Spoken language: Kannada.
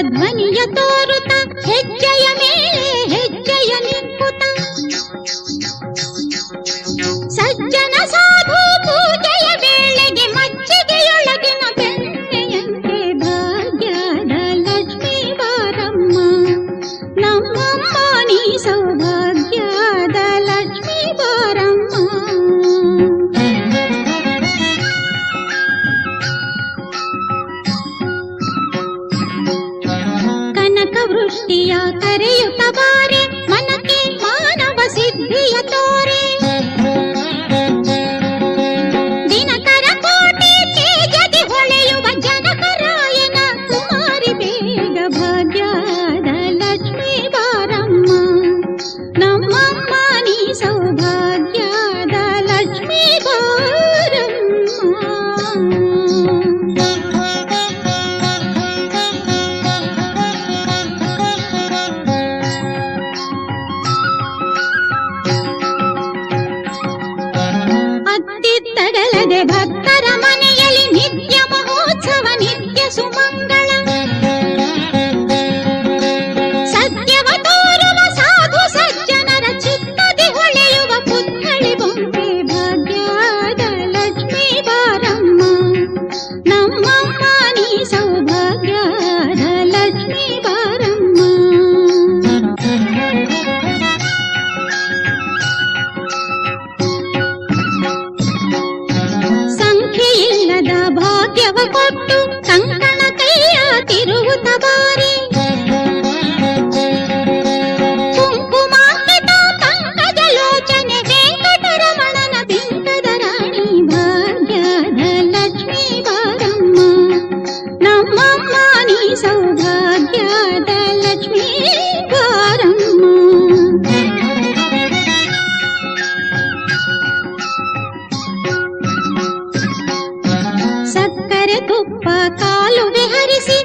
ತೋರುತ್ತ ಹೆಜ್ಜೆಯ ಮೇಲೆ ಹೆಜ್ಜೆಯ ನಿಂಪುತ ಸಜ್ಜನ ಸಾಧು ಪೂಜೆಯ ವೇಳೆಗೆ ಮಜ್ಜಿಗೆಯೊಳಗಿನ ಬೆಣ್ಣೆಯಂತೆ ಭಾಗ್ಯದ ಲಕ್ಷ್ಮೀ ಬಾರಮ್ಮ. ನಮ್ಮಮ್ಮ, ನೀ ಸೌಭಾಗ್ಯದ ವೃಷ್ಟಿಯ ಕರೆಯುತ್ತ ಬಾರೆ ಭಕ್ತರ ಭಾಗ್ಯವ ಕೊಟ್ಟು ಕಂಕಣ ಕೈಯ ತಿರುಗುತ್ತ ಬಾರಿ వరకు కాలు విహరిసి